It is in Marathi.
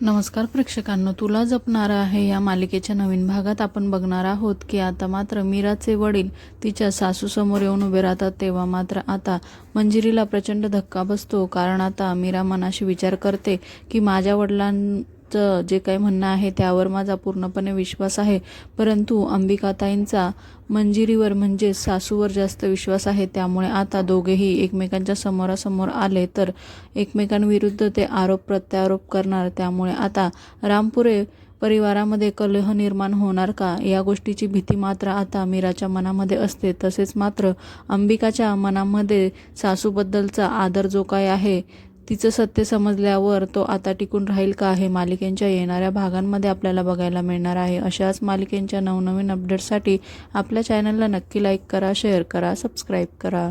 नमस्कार प्रेक्षकांनो तुला जपणारा आहे या मालिकेच्या नवीन भागात आपण बघणार आहोत की आता मात्र मीराचे वडील तिच्या सासूसमोर येऊन उभे राहतात तेव्हा मात्र आता मंजिरीला प्रचंड धक्का बसतो. कारण आता मीरा मनाशी विचार करते की माझ्या वडिलां जे काही म्हणणं आहे त्यावर माझा पूर्णपणे विश्वास आहे. परंतु अंबिकाताईंचा मंजिरीवर म्हणजे सासूवर जास्त विश्वास आहे. त्यामुळे आता दोघेही एकमेकांच्या समोरासमोर आले तर एकमेकांविरुद्ध ते आरोप प्रत्यारोप करणार. त्यामुळे आता रामपुरे परिवारामध्ये कलह निर्माण होणार का? या गोष्टीची भीती मात्र आता मीराच्या मनामध्ये असते. तसेच मात्र अंबिकाच्या मनामध्ये सासूबद्दलचा आदर जो काय आहे तिचं सत्य समजल्यावर तो आता टिकून राहील का हे मालिकेंच्या येणाऱ्या भागांमध्ये आपल्याला बघायला मिळणार आहे. अशाच मालिकेंच्या नवनवीन अपडेट्ससाठी आपल्या चॅनलला नक्की लाईक करा शेअर करा सबस्क्राईब करा.